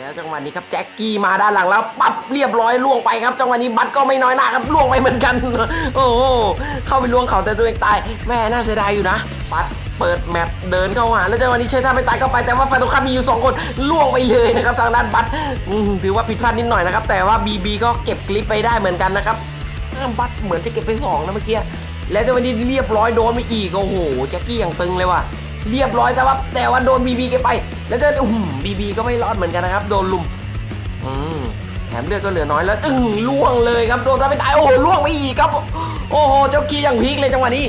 แล้วจังหวะนี้ครับแจ็คกี้มาด้านหลังแล้วปั๊บเรียบร้อยล่วงไปครับ จังหวะนี้บัตก็ไม่น้อยหน้าครับล่วงไปเหมือนกัน โอ้โหเข้าไปล่วงเขาแต่ตัวเองตายแม่น่าเสียดายอยู่นะบัตเปิดแมปเดินเข้าหาแล้วจังหวะนี้ใช้ท่าไม่ตายเข้าไปแต่ว่าฝ่ายตรงข้ามมีอยู่สองคนล่วงไปเลยนะครับทางด้านบัตถือว่าผิดพลาดนิดหน่อยนะครับ แต่ว่าบีบีก็เก็บคลิปไปได้เหมือนกันนะครับบัตเหมือนจะเก็บไปสองนะเมื่อกี้แล้วจังหวะนี้เรียบร้อยโดนไปอีกโอ้โหแจ็คกี้อย่างตึงเลยว่ะ เรียบร้อยแต่ว่าแต่ว่าโดนบีบีแกไป แล้วเจอบีบีก็ไม่รอดเหมือนกันนะครับ โดนลุมอืมแถมเลือดก็เหลือน้อยแล้วตึงล่วงเลยครับโดนทำไปตายโอ้โหล่วงไปอีกครับ โอ้โหเจ้ากี้อย่างพีคเลยจังหวะนี้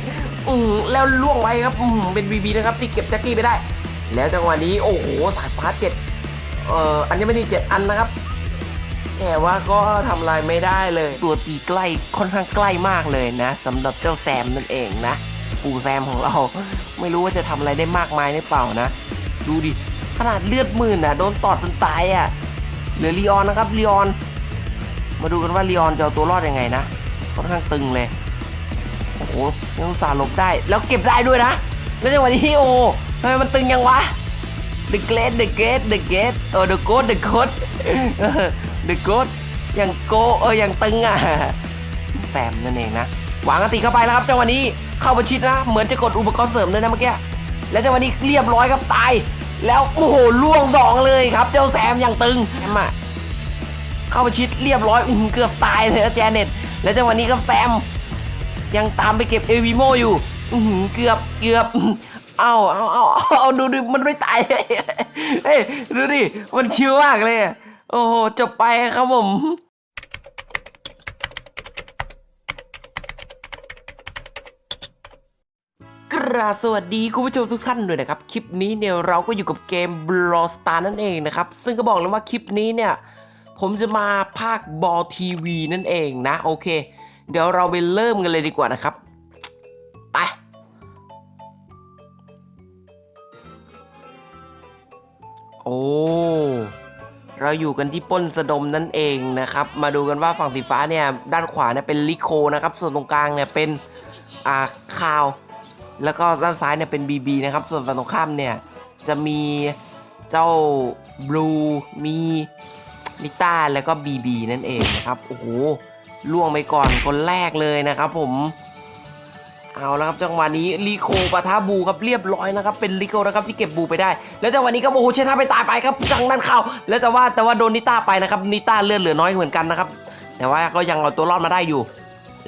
อืมแล้วล่วงไปครับอืมเป็นบีบีนะครับที่เก็บแจ็คกี้ไปได้ แล้วจังหวะนี้โอ้โหสายฟ้าเจ็ดเอ่ออันนี้ไม่ได้เจ็ดอันนะครับแต่ว่าก็ทำลายไม่ได้เลย ตัวตีใกล้ค่อนข้างใกล้มากเลยนะสำหรับเจ้าแซมนั่นเองนะ ปู่แซมของเรา ไม่รู้ว่าจะทำอะไรได้มากมายหรือเปล่านะ ดูดิ ขนาดเลือดหมื่นอะ โดนตอดจนตายอะ เหลือลีออนนะครับลีออน มาดูกันว่าลีออนจะเอาตัวรอดยังไงนะ ค่อนข้างตึงเลย โอ้โหยังสาห์หลบได้ แล้วเก็บได้ด้วยนะแล้วจังหวะนี้โอ้ทำไมมันตึงยังวะ The Great The Great The Great เออ The Goat The Goat เออ The Goat อย่างโกเอออย่างตึงอะแซมนั่นเองนะ วางกติเข้าไปแล้วครับจังหวะนี้เข้าประชิดนะ เหมือนจะกดอุปกรณ์เสริมเลยนะเมื่อกี้แล้วจังหวะนี้เรียบร้อยครับตาย แล้วโอ้โหล่วงสองเลยครับ เจ้าแซมอย่างตึงแซมอะเข้าประชิดเรียบร้อยอืเกือบตายเลยนะแจเน็ตแล้วจังหวะนี้ก็แซม ยังตามไปเก็บเอวีโมอยู่อืเกือบเกือบเอาเอาเอาเอาเอาดูดิมันไม่ตายเฮ้ยดูดิมันชิวมากเลยโอ้โหจบไปครับผม ราสวัสดีคุณผู้ชมทุกท่านด้วยนะครับ คลิปนี้เนี่ยเราก็อยู่กับเกม Brawl Star นั่นเองนะครับ ซึ่งก็บอกเลยว่าคลิปนี้เนี่ย ผมจะมาภาคบอลทีวีนั่นเองนะโอเค เดี๋ยวเราไปเริ่มกันเลยดีกว่านะครับ ไป โอ้เราอยู่กันที่ป้นสะดมนั่นเองนะครับ มาดูกันว่าฝั่งสีฟ้าเนี่ย ด้านขวาเนี่ยเป็นลิโคนะครับ ส่วนตรงกลางเนี่ยเป็นอ่าคาว แล้วก็ด้านซ้ายเนี่ยเป็น BB นะครับ ส่วนฝั่งตรงข้ามเนี่ยจะมีเจ้าบลูมีนิต้าแล้วก็ BB นั่นเองนะครับ โอ้โหล่วงไปก่อนคนแรกเลยนะครับผมเอาแล้วครับจังหวะนี้ลีโคปะทะบูครับเรียบร้อยนะครับเป็นลีโคนะครับที่เก็บบูไปได้ แล้วจังหวะนี้ก็โอ้โหเชท่าไปตายไปครับจังนั้นเข้าแล้วแต่ว่าแต่ว่าโดนนิต้าไปนะครับนิต้าเลือดเหลือน้อยเหมือนกันนะครับแต่ว่าก็ยังเอาตัวรอดมาได้อยู่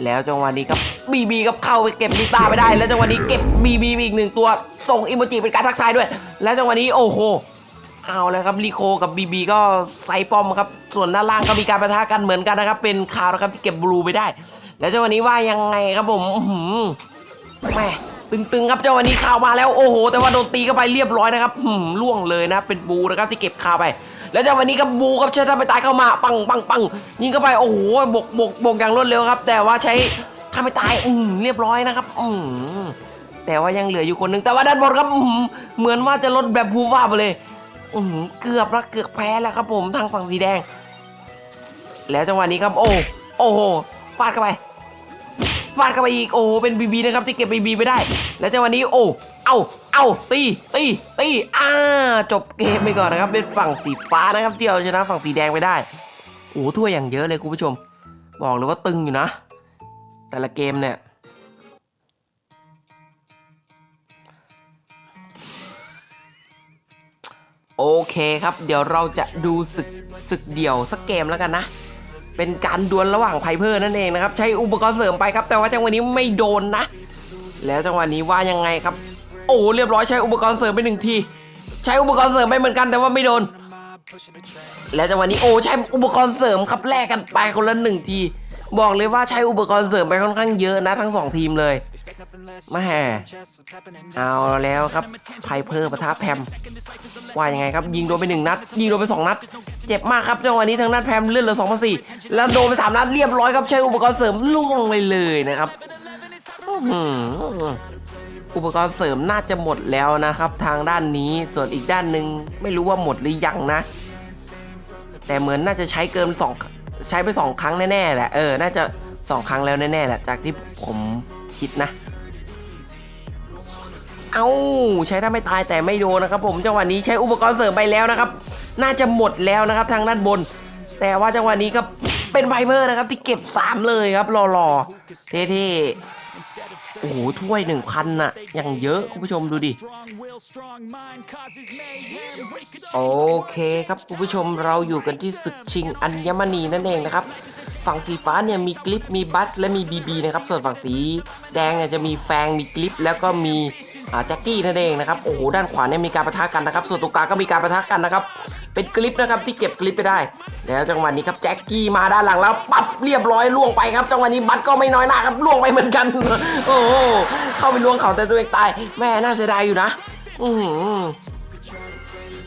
แล้วจังหวะนี้ครับบีบีครับเข้าไปเก็บนิต้าไปได้ แล้วจังหวะนี้เก็บบีบีอีกหนึ่งตัวส่งอิโมจิเป็นการทักทายด้วย แล้วจังหวะนี้โอ้โหเอาแล้วครับลีโคกับบีบีก็ไซป้อมครับส่วนด้านล่างก็มีการประทะกันเหมือนกันนะครับ เป็นคาวนะครับที่เก็บบลูไปได้ แล้วจังหวะนี้ว่ายังไงครับผมอื้อหือแม่ตึงๆครับเจ้าวันนี้ข่าวมาแล้วโอ้โห แต่ว่าโดนตีเข้าไปเรียบร้อยนะครับหืมล่วงเลยนะเป็นบูนะครับที่เก็บข่าวไป แล้วเจ้าวันนี้ก็บูครับเชิญท่านไปตายเข้ามาปังปังปังยิงเข้าไปโอ้โหบกบกบกอย่างรวดเร็วครับ แต่ว่าใช้ทำไปตายอืมเรียบร้อยนะครับอืมแต่ว่ายังเหลืออยู่คนหนึ่งแต่ว่าด้านบนครับอืมเหมือนว่าจะลดแบบพูว่าไปเลยอืมเกือบละเกือบแพ้แล้วครับผมทางฝั่งสีแดง แล้วจังหวะนี้ครับโอ้โอ้โหฟาดเข้าไปฟาดเข้าไปอีกโอ้โหเป็นบีบีนะครับที่เก็บบีบีไปได้ แล้วจังหวะนี้โอ้ เอาเอาตีตีตีอ่าจบเกมไปก่อนนะครับ เป็นฝั่งสีฟ้านะครับที่เอาชนะฝั่งสีแดงไปได้โอ้โหถ้วยอย่างเยอะเลยคุณผู้ชม บอกเลยว่าตึงอยู่นะ แต่ละเกมเนี่ยโอเคครับ เดี๋ยวเราจะดูศึกศึกเดี่ยวสักเกมแล้วกันนะ เป็นการดวลระหว่างไพเพอร์นั่นเองนะครับ ใช้อุปกรณ์เสริมไปครับ แต่ว่าจังหวะนี้ไม่โดนนะ แล้วจังหวะนี้ว่ายังไงครับ อ้เรียบร้อยใช้อุปกรณ์เสริมไปหนึ่งที ใช้อุปกรณ์เสริมไปเหมือนกันแต่ว่าไม่โดน แล้วจังหวะนี้โอ้ใช้อุปกรณ์เสริมครับแลกกันไปคนละหนึ่งทีบอกเลยว่าใช้อุปกรณ์เสริมไปค่อนข้างเยอะนะทั้งสองทีมเลยมาแม่เอาแล้วครับไพเพอร์ปะทะแพมว่ายังไงครับ ยิงโดนไปหนึ่งนัด ยิงโดนไปสองนัด เจ็บมากครับจังหวะนี้ทางด้านแพมเลื่อดเหลือสองพันสี่แล้วโดนไปสามนัดเรียบร้อยครับใช้อุปกรณ์เสริมล่วงไปเลยนะครับ อุปกรณ์เสริมน่าจะหมดแล้วนะครับ ทางด้านนี้ส่วนอีกด้านหนึ่งไม่รู้ว่าหมดหรือยังนะ แต่เหมือนน่าจะใช้เกินสองใช้ไปสองครั้งแน่ๆแหละเออน่าจะสองครั้งแล้วแน่ๆแหละจากที่ผมคิดนะ เอ้าใช้ถ้าไม่ตายแต่ไม่โดนนะครับ ผมจังหวะนี้ใช้อุปกรณ์เสริมไปแล้วนะครับ น่าจะหมดแล้วนะครับทางด้านบน แต่ว่าจังหวะนี้ก็เป็นไวเบอร์นะครับที่เก็บ 3 เลยครับหล่อๆเท่ๆ โอ้โหถ้วย1,000น่ะ อย่างเยอะคุณผู้ชมดูดิ โอเคครับคุณผู้ชมเราอยู่กันที่ศึกชิงอัญมณีนั่นเองนะครับ ฝั่งสีฟ้าเนี่ยมีกลิปมีบัสและมีบีบีนะครับ ส่วนฝั่งสีแดงเนี่ยจะมีแฟงมีกลิปแล้วก็มีอ่าแจ็คกี้นั่นเองนะครับ โอ้โหด้านขวาเนี่ยมีการประทะกันนะครับ ส่วนตรงกลางก็มีการประทะกันนะครับ เป็นกลิปนะครับที่เก็บกลิปไปได้ แล้วจังหวะนี้ครับแจ็คกี้มาด้านหลังแล้วปั๊บเรียบร้อยล่วงไปครับ จังหวะนี้บัสก็ไม่น้อยหน้าครับล่วงไปเหมือนกัน โอ้โเข้าไปล่วงเขาแต่ตัวเองตายแม่น่าเสียดายอยู่นะ อือ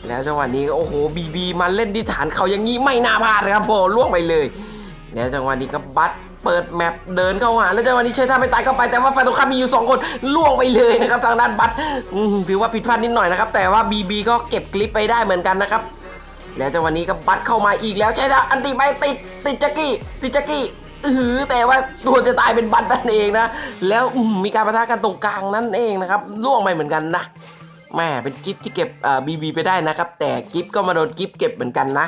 แล้วจังหวะนี้โอ้โหบีบีมาเล่นที่ฐานเขาอย่างนี้ไม่น่าพลาดนะครับโอ้ล่วงไปเลย แล้วจังหวะนี้ก็บัตเปิดแมปเดินเข้าหาแล้วจังหวะนี้ใช้ท่าไม่ตายเข้าไปแต่ว่าฝ่ายตรงข้ามมีอยู่สองคนล่วงไปเลยนะครับทางด้านบัตถือว่าผิดพลาดนิดหน่อยนะครับแต่ว่าบีบีก็เก็บคลิปไปได้เหมือนกันนะครับ แล้วจังหวะนี้ก็บัตเข้ามาอีกแล้วใช้ท่าอันติไปติดติดแจ็กกี้ติดแจ็กกี้อืออแต่ว่าตัวจะตายเป็นบัตนั่นเองนะ แล้วมีการประทะกันตรงกลางนั่นเองนะครับล่วงไปเหมือนกันนะแม่เป็นกิฟที่เก็บบีบีไปได้นะครับ แต่กิฟก็มาโดนกิฟเก็บเหมือนกันนะ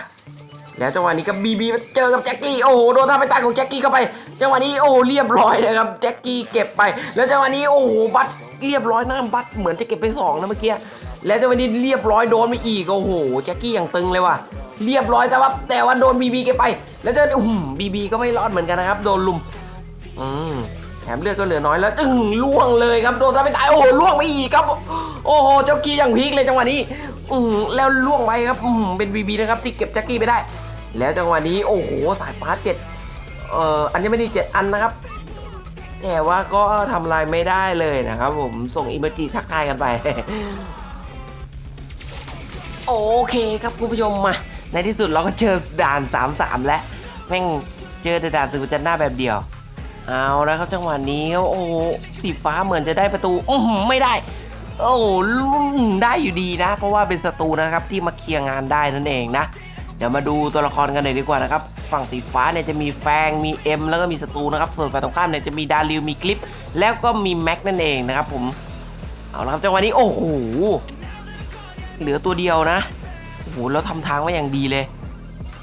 แล้วจังหวะนี้ก็บีบีเจอกับแจ็คกี้โอ้โหโดนท่าไปตายของแจ็คกี้เข้าไปจังหวะนี้โอ้เรียบร้อยนะครับแจ็คกี้เก็บไป แล้วจังหวะนี้โอ้โหบัตเรียบร้อยนะบัตเหมือนจะเก็บไปสองนะเมื่อกี้ แล้วจังหวะนี้เรียบร้อยโดนไปอีกโอ้โหแจ็คกี้อย่างตึงเลยว่ะเรียบร้อยแต่ว่าแต่ว่าโดนบีบีเก็บไป แล้วจังหวะอืมบีบีก็ไม่รอดเหมือนกันนะครับ โดนลุมอืมแถมเลือดก็เหลือน้อยแล้วตึงล่วงเลยครับโดนทำให้ตายโอ้โหล่วงไปอีกครับ โอ้โหเจ้ากีอย่างพีคเลยจังหวะนี้อืมแล้วล่วงไปครับอืมเป็นบีบีนะครับที่เก็บแจ็คกี้ไปได้ แล้วจังหวะนี้โอ้โหสายฟ้าเจ็ดเอ่ออันนี้ไม่ได้เจ็ดอันนะครับแต่ว่าก็ทำลายไม่ได้เลยนะครับผมส่งอิมเมจิทักทายกันไป โอเคครับคุณผู้ชมมา ในที่สุดเราก็เจอด่าน3-3แล้วแม่งเจอแต่ด่านสึกจันหน้าแบบเดียว เอาแล้วครับจังหวะนี้โอ้โหสีฟ้าเหมือนจะได้ประตูอือไม่ได้ โอ้โหได้อยู่ดีนะ เพราะว่าเป็นศัตรูนะครับที่มาเคลียร์งานได้นั่นเองนะ เดี๋ยวมาดูตัวละครกันหน่อยดีกว่านะครับ ฝั่งสีฟ้าเนี่ยจะมีแฟงมีเอ็มแล้วก็มีศัตรูนะครับ ส่วนฝ่ายตรงข้ามเนี่ยจะมีดาริวมีคลิป แล้วก็มีแม็กนั่นเองนะครับผมเอาละครับจังหวะนี้โอ้โห เหลือตัวเดียวนะโอ้โหแล้วทำทางไว้อย่างดีเลย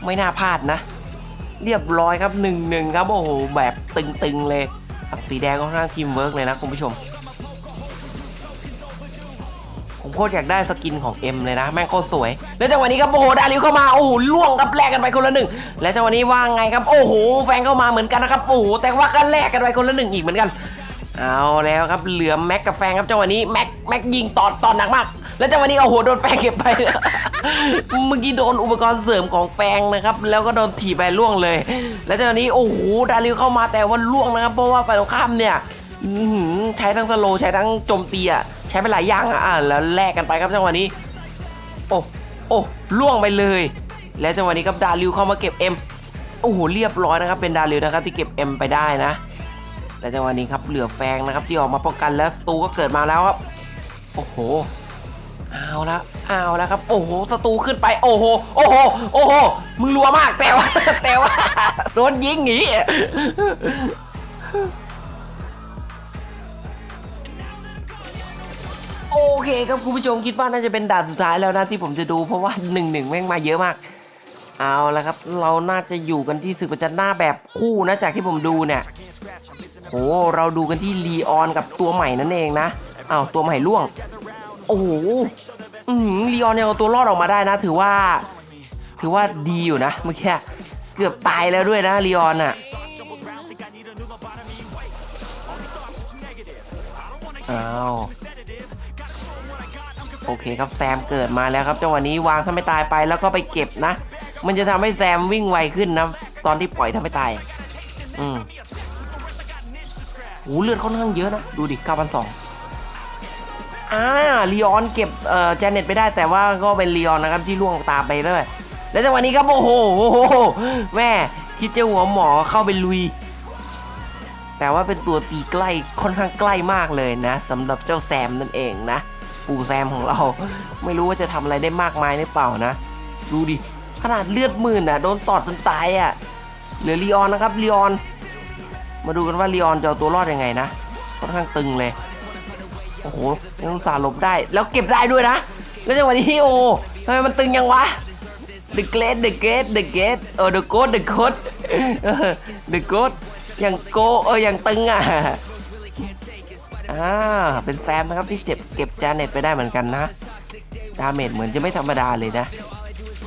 ไม่น่าพลาดนะ เรียบร้อยครับหนึ่งหนึ่งครับโอ้โหแบบตึงๆเลยฝั่งสีแดงก็ค่อนข้างทีมเวิร์กเลยนะคุณผู้ชม ผมโคตรอยากได้สกินของเอ็มเลยนะ แม่งโคตรสวย แล้วจังหวะนี้ครับโอ้โหดาริวเข้ามาโอ้โหล่วงครับแลกกันไปคนละหนึ่งและจังหวะนี้ว่าไงครับโอ้โหแฟนเข้ามาเหมือนกันนะครับโอ้โหแต่ว่าก็แลกกันไปคนละหนึ่งอีกเหมือนกันเอาแล้วครับเหลือแม็กกับแฟงครับจังหวะนี้แม็กแม็กยิงตอนตอนหนักมาก แล้วจังหวะนี้โอ้โหโดนแฟงเก็บไป เมื่อกี้โดนอุปกรณ์เสริมของแฟงนะครับ แล้วก็โดนถีบไปล่วงเลย แล้วจังหวะนี้โอ้โหดาริวเข้ามาแต่ว่าล่วงนะครับ เพราะว่าฝ่ายตรงข้ามเนี่ยใช้ทั้งสโลใช้ทั้งโจมตีอะใช้ไปหลายอย่างอะอะแล้วแลกกันไปครับจังหวะนี้ โอ้โอ้ล่วงไปเลย แล้วจังหวะนี้ครับดาริวเข้ามาเก็บเอ็มโอ้โหเรียบร้อยนะครับ เป็นดาริวนะครับที่เก็บเอ็มไปได้นะแต่จังหวะนี้ครับเหลือแฟงนะครับที่ออกมาป้องกันแล้วสตูก็เกิดมาแล้วครับโอ้โห เอาละเอาล้วครับ โอ้โหสตูขึ้นไปโอ้โหโอ้โหโอ้โหมึงรัวมากแต่ว่าแต่ว่าโดนยิงหนีโอเคครับคุณผู้ชมคิดว่าน่าจะเป็นด่านสุดท้ายแล้วนะที่ผมจะดูเพราะว่าหนึ่งหนึ่งแม่งมาเยอะมาก เอาละครับ เราน่าจะอยู่กันที่ศึกประจันหน้าแบบคู่นะจากที่ผมดูเนี่ยโหเราดูกันที่ลีออนกับตัวใหม่นั่นเองนะอ้าวตัวใหม่ล่วง โอ้โหอือหือลีออนยังเอาตัวรอดออกมาได้นะ ถือว่า ถือว่าดีอยู่นะเมื่อกี้เกือบตายแล้วด้วยนะลีออนอะอ้าวโอเคครับแซมเกิดมาแล้วครับจังหวะนี้วางถ้าไม่ตายไปแล้วก็ไปเก็บนะ มันจะทำให้แซมวิ่งไวขึ้นนะ ตอนที่ปล่อยถ้าไม่ตาย อืมโอ้เลือดค่อนข้างเยอะนะ ดูดิ9,200 อ่าลีออนเก็บเอ่อแจเน็ตไปได้แต่ว่าก็เป็นลีออนนะครับที่ล่วงตามไปด้วยแล้วจังหวะนี้ครับโอ้โหแม่คิดจะหัวหมอเข้าไปลุย แต่ว่าเป็นตัวตีใกล้ค่อนข้างใกล้มากเลยนะสำหรับเจ้าแซมนั่นเองนะ ปู่แซมของเรา ไม่รู้ว่าจะทำอะไรได้มากมายหรือเปล่านะ ดูดิ ขนาดเลือดหมื่นอะโดนตอดจนตายอะเหลือลีออนนะครับลีออน มาดูกันว่าลีออนจะเอาตัวรอดยังไงนะค่อนข้างตึงเลย โอ้โหยังอุตส่าห์หลบได้ แล้วเก็บได้ด้วยนะ แล้วจังหวะนี้โอ้ทำไมมันตึงยังวะ The Great The Great The Great เออ The Goat The Goat The Goat อย่างโกเอออย่างตึงอะอ่าเป็นแซมนะครับที่เจ็บเก็บจานเน็ตไปได้เหมือนกันนะ ดาเมจเหมือนจะไม่ธรรมดาเลยนะ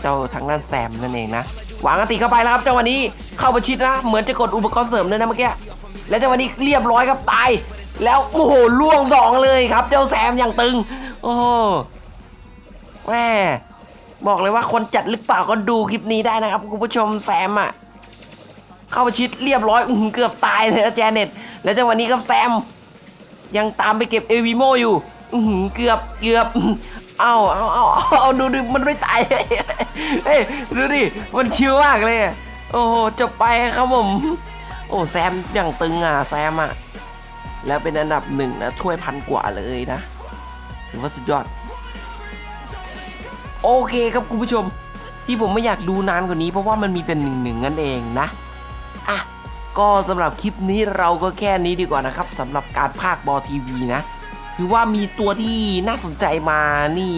เจ้าทางด้านแซมนั่นเองนะ หวางอติเข้าไปแล้วครับจังหวะนี้เข้าประชิดนะ เหมือนจะกดอุปกรณ์เสริมเลยนะเมื่อกี้ แล้วจังหวะนี้เรียบร้อยครับตาย แล้วโอ้โหล่วงสองเลยครับ เจ้าแซมอย่างตึง โอ้แม่บอกเลยว่าคนจัดหรือเปล่าก็ดูคลิปนี้ได้นะครับคุณผู้ชมแซมอะ เข้าไปชิดเรียบร้อยอื้อหือเกือบตายเลยนะแจเน็ตแล้วจังหวะนี้ครับแซม ยังตามไปเก็บเอวีโมอยู่อืเกือบเกือบเอาเอาเอาเอาเอาดูดิมันไม่ตายเฮ้ยดูดิมันชิวมากเลย โอ้โหจบไปครับผม โอ้แซมอย่างตึงอะแซมอะ แล้วเป็นอันดับหนึ่งนะถ้วยพันกว่าเลยนะ ถือว่าสุดยอด โอเคครับคุณผู้ชม ที่ผมไม่อยากดูนานกว่านี้เพราะว่ามันมีแต่หนึ่งหนึ่งนั่นเองนะอะก็สำหรับคลิปนี้เราก็แค่นี้ดีกว่านะครับสำหรับการภาคบอทีวีนะคือว่ามีตัวที่น่าสนใจมานี่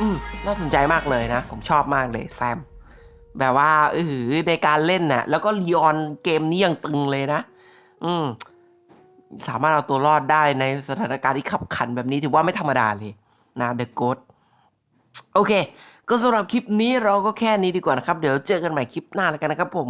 อืมน่าสนใจมากเลยนะ ผมชอบมากเลยแซม แบบว่าเออในการเล่นน่ะ แล้วก็ลีออนเกมนี้ยังตึงเลยนะ อืม สามารถเอาตัวรอดได้ในสถานการณ์ที่ขับขันแบบนี้ถือว่าไม่ธรรมดาเลยนะเดอะโกดโอเค ก็สำหรับคลิปนี้เราก็แค่นี้ดีกว่านะครับ เดี๋ยวเจอกันใหม่คลิปหน้าแล้วกันนะครับผม